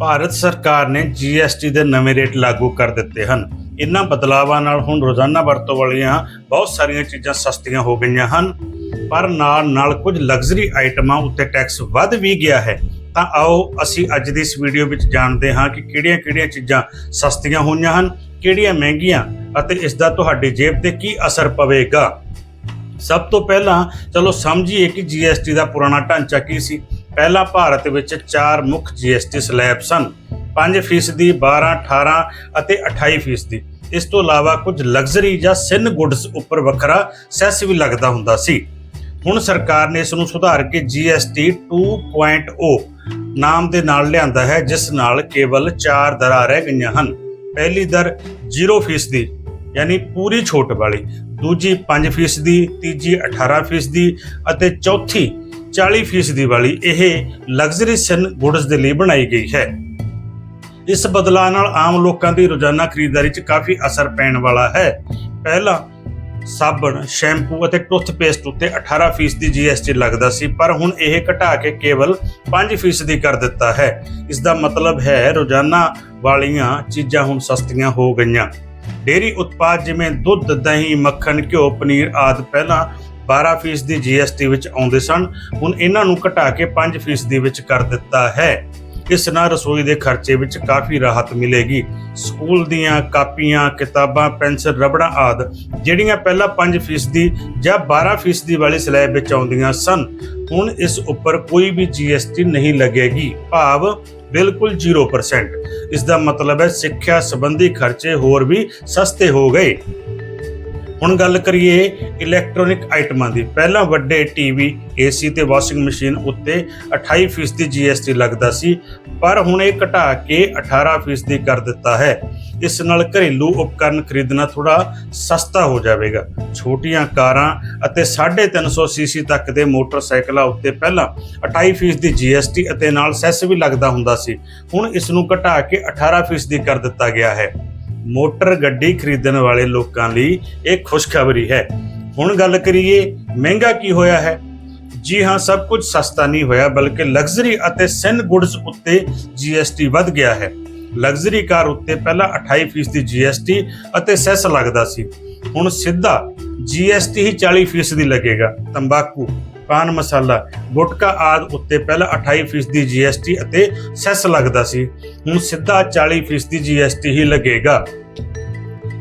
ਭਾਰਤ ਸਰਕਾਰ ਨੇ GST ਦੇ ਨਵੇਂ ਰੇਟ ਲਾਗੂ ਕਰ ਦਿੱਤੇ ਹਨ। ਇਨ੍ਹਾਂ ਬਦਲਾਵਾਂ ਨਾਲ ਹੁਣ ਰੋਜ਼ਾਨਾ ਵਰਤੋਂ ਵਾਲੀਆਂ ਬਹੁਤ ਸਾਰੀਆਂ ਚੀਜ਼ਾਂ ਸਸਤੀਆਂ ਹੋ ਗਈਆਂ ਹਨ। ਪਰ ਨਾਲ ਨਾਲ ਕੁਝ ਲਗਜ਼ਰੀ ਆਈਟਮਾਂ ਉੱਤੇ ਟੈਕਸ ਵੱਧ ਵੀ ਗਿਆ ਹੈ। ਤਾਂ ਆਓ ਅਸੀਂ ਅੱਜ ਦੀ ਇਸ ਵੀਡੀਓ ਵਿੱਚ ਜਾਣਦੇ ਹਾਂ ਕਿ ਕਿਹੜੀਆਂ-ਕਿਹੜੀਆਂ ਚੀਜ਼ਾਂ ਸਸਤੀਆਂ ਹੋਈਆਂ ਹਨ, ਕਿਹੜੀਆਂ ਮਹਿੰਗੀਆਂ ਅਤੇ ਇਸ ਦਾ ਤੁਹਾਡੀ ਜੇਬ ਤੇ ਕੀ ਅਸਰ ਪਵੇਗਾ। ਸਭ ਤੋਂ ਪਹਿਲਾਂ ਚਲੋ ਸਮਝੀਏ ਕਿ GST ਦਾ ਪੁਰਾਣਾ ਢਾਂਚਾ ਕੀ ਸੀ। ਪਹਿਲਾਂ ਭਾਰਤ ਵਿੱਚ ਚਾਰ ਮੁੱਖ GST ਸਲੈਬ ਸਨ 5% ਦੀ 12 18 ਅਤੇ 28% ਦੀ ਇਸ ਤੋਂ ਇਲਾਵਾ ਕੁਝ ਲਗਜ਼ਰੀ ਜਾਂ ਸਿਨ ਗੁੱਡਸ ਉੱਪਰ ਵੱਖਰਾ ਸੈਸ ਵੀ ਲੱਗਦਾ ਹੁੰਦਾ ਸੀ। ਹੁਣ ਸਰਕਾਰ ਨੇ ਇਸ ਨੂੰ ਸੁਧਾਰ ਕੇ GST 2.0 ਨਾਮ ਦੇ ਨਾਲ ਲਿਆਂਦਾ ਹੈ, ਜਿਸ ਨਾਲ ਕੇਵਲ 4 ਦਰਾਂ ਰਹਿ ਗਈਆਂ ਹਨ। ਪਹਿਲੀ ਦਰ 0% ਦੀ ਯਾਨੀ ਪੂਰੀ ਛੋਟ ਵਾਲੀ, ਦੂਜੀ 5% ਦੀ ਤੀਜੀ 18% ਦੀ ਅਤੇ ਚੌਥੀ 40% ਵਾਲੀ ਇਹ ਲਗਜ਼ਰੀ ਸਿਨ ਗੁੱਡਸ ਦੇ ਲਈ ਬਣਾਈ ਗਈ ਹੈ। ਇਸ ਬਦਲਾਅ ਨਾਲ ਆਮ ਲੋਕਾਂ ਦੀ ਰੋਜ਼ਾਨਾ ਖਰੀਦਦਾਰੀ 'ਚ ਕਾਫੀ ਅਸਰ ਪੈਣ ਵਾਲਾ ਹੈ। ਪਹਿਲਾਂ ਸਾਬਣ, ਸ਼ੈਂਪੂ ਅਤੇ ਟੁੱਥਪੇਸਟ ਉੱਤੇ 18% ਦੀ GST ਲੱਗਦਾ ਸੀ, ਪਰ ਹੁਣ ਇਹ ਘਟਾ ਕੇ ਕੇਵਲ 5% ਦੀ ਕਰ ਦਿੱਤਾ ਹੈ। ਇਸ ਦਾ ਮਤਲਬ ਹੈ ਰੋਜ਼ਾਨਾ ਵਾਲੀਆਂ ਚੀਜ਼ਾਂ ਹੁਣ ਸਸਤੀਆਂ ਹੋ ਗਈਆਂ। ਡੇਰੀ ਉਤਪਾਦ ਜਿਵੇਂ ਦੁੱਧ, ਦਹੀਂ, ਮੱਖਣ, ਘਿਓ, ਪਨੀਰ ਆਦਿ ਪਹਿਲਾਂ 12% ਦੀ GST ਵਿੱਚ ਆਉਂਦੇ ਸਨ। ਹੁਣ ਇਹਨਾਂ ਨੂੰ ਘਟਾ ਕੇ 5% ਦੀ ਵਿੱਚ ਕਰ ਦਿੱਤਾ ਹੈ। ਇਸ ਨਾਲ ਰਸੋਈ ਦੇ ਖਰਚੇ ਵਿੱਚ ਕਾਫੀ ਰਾਹਤ ਮਿਲੇਗੀ। ਸਕੂਲ ਦੀਆਂ ਕਾਪੀਆਂ, ਕਿਤਾਬਾਂ, ਪੈਨਸਲ, ਰਬੜਾਂ ਆਦਿ ਜਿਹੜੀਆਂ ਪਹਿਲਾਂ 5% ਦੀ ਜਾਂ 12% ਦੀ ਵਾਲੀ ਸਲੈਬ ਵਿੱਚ ਆਉਂਦੀਆਂ ਸਨ, ਹੁਣ ਇਸ ਉੱਪਰ ਕੋਈ ਵੀ GST ਨਹੀਂ ਲੱਗੇਗੀ। ਭਾਵ ਬਿਲਕੁਲ 0% ਇਸ ਦਾ ਮਤਲਬ ਹੈ ਸਿੱਖਿਆ ਸੰਬੰਧੀ ਖਰਚੇ ਹੋਰ ਵੀ ਸਸਤੇ ਹੋ ਗਏ। ਹੁਣ ਗੱਲ ਕਰੀਏ ਇਲੈਕਟ੍ਰੋਨਿਕ ਆਈਟਮਾਂ ਦੀ। ਪਹਿਲਾਂ ਵੱਡੇ ਟੀਵੀ ਏਸੀ ਤੇ ਵਾਸ਼ਿੰਗ ਮਸ਼ੀਨ ਉੱਤੇ 28% ਦੀ GST ਲੱਗਦਾ ਸੀ, ਪਰ ਹੁਣ ਇਹ ਘਟਾ ਕੇ 18% ਦੀ ਕਰ ਦਿੱਤਾ ਹੈ। ਇਸ ਨਾਲ ਘਰੇਲੂ ਉਪਕਰਨ ਖਰੀਦਣਾ ਥੋੜਾ ਸਸਤਾ ਹੋ ਜਾਵੇਗਾ। ਛੋਟੀਆਂ ਕਾਰਾਂ ਅਤੇ 350 ਸੀਸੀ ਤੱਕ ਦੇ ਮੋਟਰਸਾਈਕਲਾਂ ਉੱਤੇ ਪਹਿਲਾਂ 28% ਦੀ GST ਅਤੇ ਨਾਲ ਸੈਸ ਵੀ ਲੱਗਦਾ ਹੁੰਦਾ ਸੀ। ਹੁਣ ਇਸ ਨੂੰ ਘਟਾ ਕੇ 18% ਦੀ ਕਰ ਦਿੱਤਾ ਗਿਆ ਹੈ। ਮੋਟਰ ਗੱਡੀ ਖਰੀਦਣ ਵਾਲੇ ਲੋਕਾਂ ਲਈ ਇਹ ਖੁਸ਼ਖਬਰੀ ਹੈ। ਹੁਣ ਗੱਲ ਕਰੀਏ, ਮਹਿੰਗਾ ਕੀ ਹੋਇਆ ਹੈ? ਜੀ ਹਾਂ, ਸਭ ਕੁਝ ਸਸਤਾ ਨਹੀਂ ਹੋਇਆ, ਬਲਕਿ ਲਗਜ਼ਰੀ ਅਤੇ ਸਿਨ ਗੁੱਡਸ ਉੱਤੇ ਜੀਐਸਟੀ ਵੱਧ ਗਿਆ ਹੈ। ਲਗਜ਼ਰੀ ਕਾਰ ਉੱਤੇ ਪਹਿਲਾਂ 28% ਦੀ GST ਅਤੇ ਸੈਸ ਲੱਗਦਾ ਸੀ। ਹੁਣ ਸਿੱਧਾ GST ਹੀ 40% ਦੀ ਲੱਗੇਗਾ, ਤੰਬਾਕੂ। ਪਾਨ ਮਸਾਲਾ, ਗੁਟਕਾ ਆਦ ਉੱਤੇ ਪਹਿਲਾਂ 28% ਦੀ GST ਅਤੇ ਸੈਸ ਲੱਗਦਾ ਸੀ। ਹੁਣ ਸਿੱਧਾ 40% ਦੀ ਹੀ ਲੱਗੇਗਾ।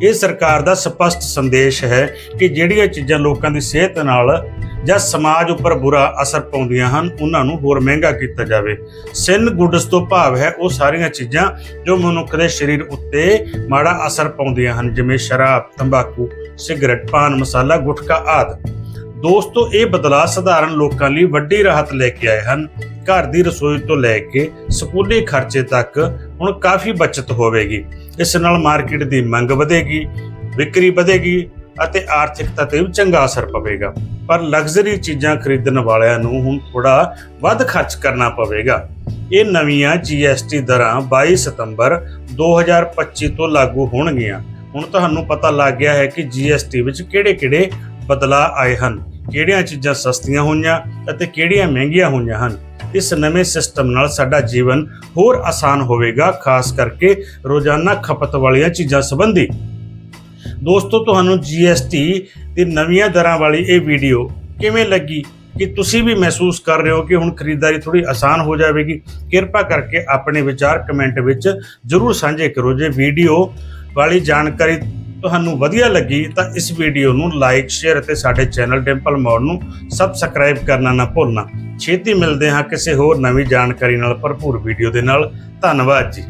ਇਹ ਸਰਕਾਰ ਦਾ ਸਪਸ਼ਟ ਸੰਦੇਸ਼ ਹੈ ਕਿ ਜਿਹੜੀਆਂ ਚੀਜ਼ਾਂ ਲੋਕਾਂ ਦੀ ਸਿਹਤ ਨਾਲ ਜਾਂ ਸਮਾਜ ਉੱਪਰ ਬੁਰਾ ਅਸਰ ਪਾਉਂਦੀਆਂ ਹਨ, ਉਹਨਾਂ ਨੂੰ ਹੋਰ ਮਹਿੰਗਾ ਕੀਤਾ ਜਾਵੇ। ਸਿਨ ਗੁੱਡਸ ਤੋਂ ਭਾਵ ਹੈ ਉਹ ਸਾਰੀਆਂ ਚੀਜ਼ਾਂ ਜੋ ਮਨੁੱਖ ਦੇ ਸਰੀਰ ਉੱਤੇ ਮਾੜਾ ਅਸਰ ਪਾਉਂਦੀਆਂ ਹਨ, ਜਿਵੇਂ ਸ਼ਰਾਬ, ਤੰਬਾਕੂ, ਸਿਗਰਟ, ਪਾਨ ਮਸਾਲਾ, ਗੁਟਕਾ ਆਦਿ। ਦੋਸਤੋ, ਇਹ ਬਦਲਾਅ ਸਧਾਰਨ ਲੋਕਾਂ ਲਈ ਵੱਡੀ ਰਾਹਤ ਲੈ ਕੇ ਆਏ ਹਨ। ਘਰ ਦੀ ਰਸੋਈ ਤੋਂ ਲੈ ਕੇ ਸਕੂਲੀ ਖਰਚੇ ਤੱਕ ਹੁਣ ਕਾਫੀ ਬਚਤ ਹੋਵੇਗੀ। ਇਸ ਨਾਲ ਮਾਰਕੀਟ ਦੀ ਮੰਗ ਵਧੇਗੀ, ਵਿਕਰੀ ਵਧੇਗੀ ਅਤੇ ਆਰਥਿਕਤਾ ਤੇ ਵੀ ਚੰਗਾ ਅਸਰ ਪਵੇਗਾ। ਪਰ ਲਗਜ਼ਰੀ ਚੀਜ਼ਾਂ ਖਰੀਦਣ ਵਾਲਿਆਂ ਨੂੰ ਹੁਣ ਥੋੜਾ ਵੱਧ ਖਰਚ ਕਰਨਾ ਪਵੇਗਾ। ਇਹ ਨਵੀਆਂ GST ਦਰਾਂ 22 ਸਤੰਬਰ 2025 ਤੋਂ ਲਾਗੂ ਹੋਣਗੀਆਂ। ਹੁਣ ਤੁਹਾਨੂੰ ਪਤਾ ਲੱਗ ਗਿਆ ਹੈ ਕਿ GST ਵਿੱਚ ਕਿਹੜੇ-ਕਿਹੜੇ ਬਦਲਾਅ ਆਏ ਹਨ। ਕਿਹੜੀਆਂ ਚੀਜ਼ਾਂ ਸਸਤੀਆਂ ਹੋਈਆਂ ਅਤੇ ਕਿਹੜੀਆਂ ਮਹਿੰਗੀਆਂ ਹੋਈਆਂ ਹਨ। ਇਸ ਨਵੇਂ ਸਿਸਟਮ ਨਾਲ ਸਾਡਾ ਜੀਵਨ ਹੋਰ ਆਸਾਨ ਹੋਵੇਗਾ, ਖਾਸ ਕਰਕੇ ਰੋਜ਼ਾਨਾ ਖਪਤ ਵਾਲੀਆਂ ਚੀਜ਼ਾਂ ਸੰਬੰਧੀ। ਦੋਸਤੋ, ਤੁਹਾਨੂੰ GST ਦੀ ਨਵੀਆਂ ਦਰਾਂ ਵਾਲੀ ਇਹ ਵੀਡੀਓ ਕਿਵੇਂ ਲੱਗੀ? ਕਿ ਤੁਸੀਂ ਵੀ ਮਹਿਸੂਸ ਕਰ ਰਹੇ ਹੋ ਕਿ ਹੁਣ ਖਰੀਦਦਾਰੀ ਥੋੜੀ ਆਸਾਨ ਹੋ ਜਾਵੇਗੀ? ਕਿਰਪਾ ਕਰਕੇ ਆਪਣੇ ਵਿਚਾਰ ਕਮੈਂਟ ਵਿੱਚ ਜਰੂਰ ਸਾਂਝੇ ਕਰੋ। ਜੇ ਵੀਡੀਓ ਵਾਲੀ ਜਾਣਕਾਰੀ ਤੁਹਾਨੂੰ ਵਧੀਆ ਲੱਗੀ ਤਾਂ ਇਸ ਵੀਡੀਓ ਨੂੰ ਲਾਈਕ ਸ਼ੇਅਰ ਅਤੇ ਸਾਡੇ ਚੈਨਲ ਡਿੰਪਲ ਮੋੜ ਨੂੰ ਸਬਸਕ੍ਰਾਈਬ ਕਰਨਾ ਨਾ ਭੁੱਲਣਾ। ਛੇਤੀ ਮਿਲਦੇ ਹਾਂ ਕਿਸੇ ਹੋਰ ਨਵੀਂ ਜਾਣਕਾਰੀ ਨਾਲ ਭਰਪੂਰ ਵੀਡੀਓ ਦੇ ਨਾਲ। ਧੰਨਵਾਦ ਜੀ।